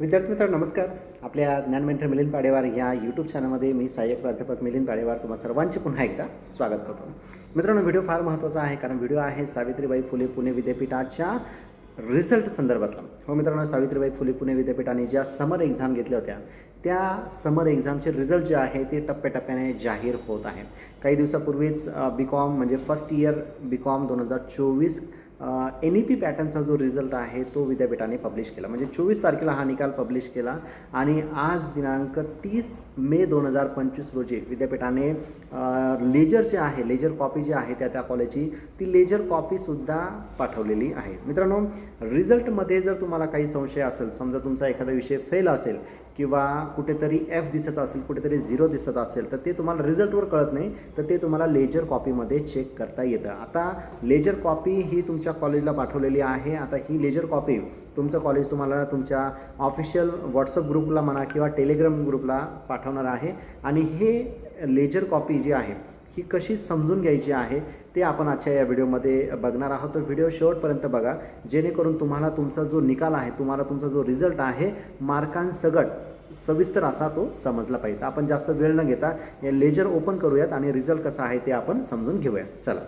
विद्यार्थी मित्रांनो नमस्कार. आपल्या ज्ञानमेंटर मिलिंद पाडेवार या यूट्यूब चॅनलमध्ये मी सहाय्यक प्राध्यापक मिलिंद पाडेवार तुम्हा सर्वांचे पुन्हा एकदा स्वागत करतो. मित्रांनो व्हिडिओ फार महत्त्वाचा आहे कारण व्हिडिओ आहे सावित्रीबाई फुले पुणे विद्यापीठाच्या रिझल्ट संदर्भातला. हो मित्रांनो सावित्रीबाई फुले पुणे विद्यापीठाने ज्या समर एक्झाम घेतल्या होत्या त्या समर एक्झामचे रिझल्ट जे आहे ते टप्प्याटप्प्याने जाहीर होत आहे. काही दिवसापूर्वीच बी कॉम म्हणजे फर्स्ट इयर बी कॉम दोन हजार चोवीस एन ई पी पॅटर्नचा जो रिझल्ट आहे तो विद्यापीठाने पब्लिश केला. म्हणजे चोवीस तारखेला हा निकाल पब्लिश केला आणि आज दिनांक तीस मे दोन हजार पंचवीस रोजी विद्यापीठाने लेजर जे आहे लेजर कॉपी जी आहे त्या त्या कॉलेजची ती लेजर कॉपीसुद्धा पाठवलेली आहे. मित्रांनो रिझल्टमध्ये जर तुम्हाला काही संशय असेल समजा तुमचा एखादा विषय फेल असेल किंवा कुठेतरी एफ दिसत असेल कुठेतरी झिरो दिसत असेल तर ते तुम्हाला रिझल्टवर कळत नाही तर ते तुम्हाला लेजर कॉपीमध्ये चेक करता येतं. आता लेजर कॉपी ही तुमच्या कॉलेजला पाठवलेली आहे. आता ही लेजर कॉपी तुमचं कॉलेज तुम्हाला तुमच्या ऑफिशियल व्हॉट्सअप ग्रुपला म्हणा किंवा टेलिग्राम ग्रुपला पाठवणार आहे. आणि हे लेजर कॉपी जी आहे ही कशी समजून घ्यायची आहे ते आपण आजच्या या व्हिडिओमध्ये बघणार आहोत. तर व्हिडिओ शेवटपर्यंत बघा. जेणेकरून तुम्हाला तुमचा जो निकाल आहे तुम्हाला तुमचा जो रिझल्ट आहे मार्कांसगट सविस्तर असा तो समजला पाहिजे. आपण जास्त वेळ न घेता लेजर ओपन करूयात आणि रिझल्ट कसा आहे ते आपण समजून घेऊया. चला.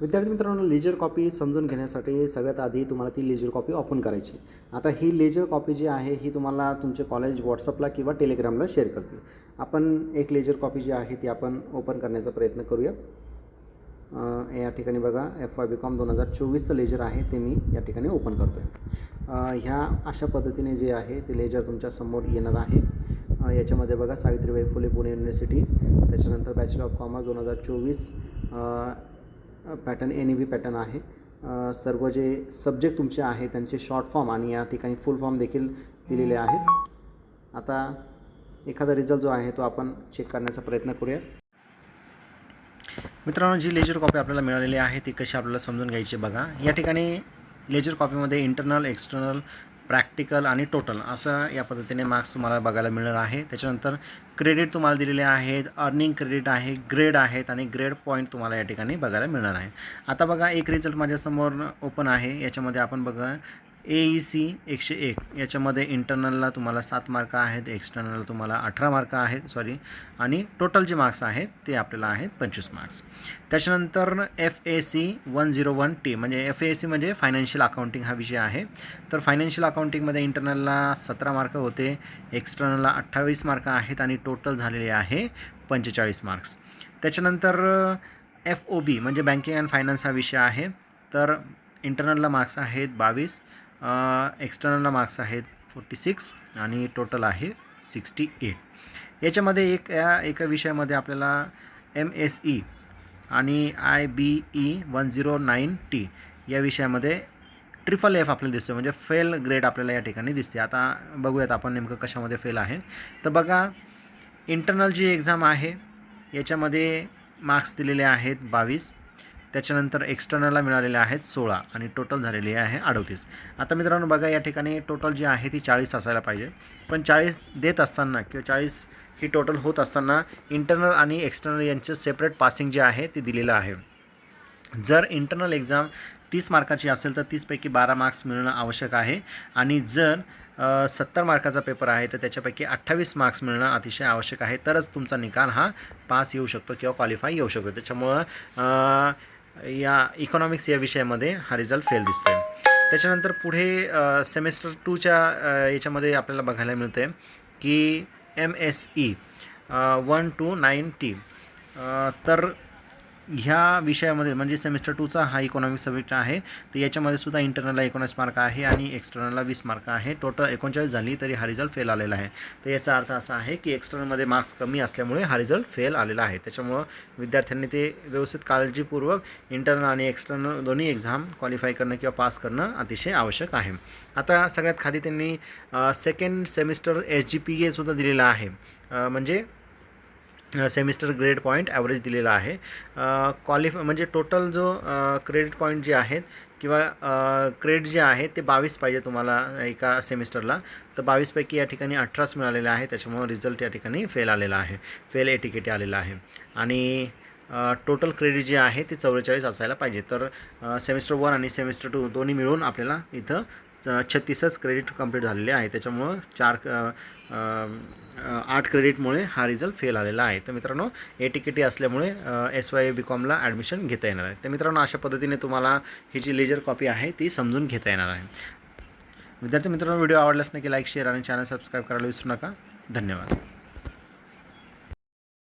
विद्यार्थी मित्रांनो लेजर कॉपी समजून घेण्यासाठी सगळ्यात आधी तुम्हाला ती लेजर कॉपी ओपन करायची. आता ही लेजर कॉपी जी आहे ही तुम्हाला तुमचे कॉलेज व्हॉट्सअपला किंवा टेलिग्रामला शेअर करतील. आपण एक लेजर कॉपी जी आहे ती आपण ओपन करण्याचा प्रयत्न करूया. या ठिकाणी बघा एफ वाय बी कॉम दोन हजार चोवीसचं लेजर आहे ते मी या ठिकाणी ओपन करतो आहे ह्या अशा पद्धतीने जे आहे ते लेजर तुमच्यासमोर येणार आहे. याच्यामध्ये बघा सावित्रीबाई फुले पुणे युनिव्हर्सिटी त्याच्यानंतर बॅचलर ऑफ कॉमर्स दोन हजार चोवीस pattern N E B pattern आहे. सर्व जे सब्जेक्ट तुमचे आहे त्यांचे शॉर्ट फॉर्म आणि या ठिकाणी फुल फॉर्म देखील दिलेले आहेत. आता एखादा रिझल्ट जो आहे तो आपण चेक करण्याचा प्रयत्न करूया. मित्रांनो जी लेजर कॉपी आपल्याला मिळालेली आहे ती कशी आपल्याला समजून घ्यायची बघा. या ठिकाणी लेजर कॉपीमध्ये इंटरनल एक्सटर्नल प्रॅक्टिकल आणि टोटल असं या पद्धतीने मार्क्स तुम्हाला बघायला मिळणार आहे. त्याच्यानंतर क्रेडिट तुम्हाला दिलेले आहेत अर्निंग क्रेडिट आहे ग्रेड आहेत आणि ग्रेड पॉईंट तुम्हाला या ठिकाणी बघायला मिळणार आहे. आता बघा एक रिझल्ट माझ्यासमोर ओपन आहे. याच्यामध्ये आपण बघा ई सी एकशे एक. याच्यामध्ये इंटरनलला तुम्हाला सात मार्क आहेत एक्सटर्नलला तुम्हाला अठरा मार्क आहेत सॉरी आणि टोटल जे मार्क्स आहेत ते आपल्याला आहेत पंचवीस मार्क्स त्याच्यानंतर F A C one zero one T म्हणजे एफ ए सी म्हणजे फायनान्शियल अकाउंटिंग हा विषय आहे. तर फायनान्शियल अकाउंटिंगमध्ये इंटरनलला सतरा मार्क होते एक्सटर्नलला अठ्ठावीस मार्क आहेत आणि टोटल झालेले आहे पंचेचाळीस मार्क्स त्याच्यानंतर एफ ओ बी म्हणजे बँकिंग अँड फायनान्स हा विषय आहे. तर इंटरनलला मार्क्स आहेत बावीस एक्सटर्नलला मार्क्स आहेत फोर्टी सिक्स आणि टोटल आहे सिक्स्टी एट याच्यामध्ये एक या एका विषयामध्ये आपल्याला एम एस ई आणि I B E one zero nine T या विषयामध्ये ट्रिपल एफ आपल्याला दिसतो म्हणजे फेल ग्रेड आपल्याला या ठिकाणी दिसते. आता बघूयात आपण नेमकं कशामध्ये फेल आहे. तर बघा इंटरनल जी एक्झाम आहे याच्यामध्ये मार्क्स दिलेले आहेत बावीस. त्याच्यानंतर एक्स्टर्नलला मिळालेले आहेत सोळा आणि टोटल झालेली आहे अडोतीस. आता मित्रांनो बघा या ठिकाणी टोटल जी आहे ती चाळीस असायला पाहिजे. पण चाळीस देत असताना किंवा चाळीस ही टोटल होत असताना इंटरनल आणि एक्स्टर्नल यांचं सेपरेट पासिंग जे आहे ते दिलेलं आहे. जर इंटरनल एक्झाम तीस मार्काची असेल तर तीसपैकी बारा मार्क्स मिळणं आवश्यक आहे. आणि जर सत्तर मार्काचा पेपर आहे तर त्याच्यापैकी अठ्ठावीस मार्क्स मिळणं अतिशय आवश्यक आहे. तरच तुमचा निकाल हा पास येऊ शकतो किंवा क्वालिफाय येऊ शकतो. त्याच्यामुळं या इकॉनॉमिक्स या विषयामध्ये हा रिझल्ट फेल दिसतो आहे त्याच्यानंतर पुढे सेमेस्टर टूच्या याच्यामध्ये आपल्याला बघायला मिळतं आहे की M S E one two nine T तर ह्या विषयामध्ये म्हणजे सेमिस्टर टूचा हा इकॉनॉमिक सब्जेक्ट आहे तर याच्यामध्ये सुद्धा इंटरनलला एकोणीस मार्क आहे आणि एक्सटर्नलला वीस मार्क आहे. टोटल एकोणचाळीस झाली तरी हा रिझल्ट फेल आलेला आहे. तर याचा अर्थ असा आहे की एक्सटर्नलमध्ये मार्क्स कमी असल्यामुळे हा रिझल्ट फेल आलेला आहे. त्याच्यामुळं विद्यार्थ्यांनी ते व्यवस्थित काळजीपूर्वक इंटरनल आणि एक्सटर्नल दोन्ही एक्झाम क्वालिफाय करणं किंवा पास करणं अतिशय आवश्यक आहे. आता सगळ्यात खाली त्यांनी second semester S G P एसुद्धा दिलेला आहे. म्हणजे सेमिस्टर ग्रेड पॉईंट ॲव्हरेज दिलेला आहे. क्वालिफ म्हणजे टोटल जो क्रेडिट पॉईंट जे आहेत किंवा क्रेडिट जे आहे ते बावीस पाहिजे तुम्हाला एका सेमिस्टरला. तर बावीसपैकी या ठिकाणी अठराच मिळालेला आहे त्याच्यामुळं रिझल्ट या ठिकाणी फेल आलेला आहे. फेल ए आलेला आहे. आणि टोटल क्रेडिट जे आहे ते चौवेचाळीस असायला पाहिजे. तर सेमिस्टर वन आणि सेमिस्टर टू दोन्ही मिळून आपल्याला इथं छत्तीसच क्रेडिट कंप्लीट झालेले आहे. त्याच्यामुळं चार आठ क्रेडिटमुळे हा रिझल्ट फेल आलेला आहे. तर मित्रांनो ए टी के टी असल्यामुळे एस वाय बी कॉमला ॲडमिशन घेता येणार आहे. तर मित्रांनो अशा पद्धतीने तुम्हाला ही जी लेजर कॉपी आहे ती समजून घेता येणार आहे. विद्यार्थी मित्रांनो व्हिडिओ आवडल्यास नक्की लाईक शेअर आणि चॅनल सबस्क्राईब करायला विसरू नका. धन्यवाद.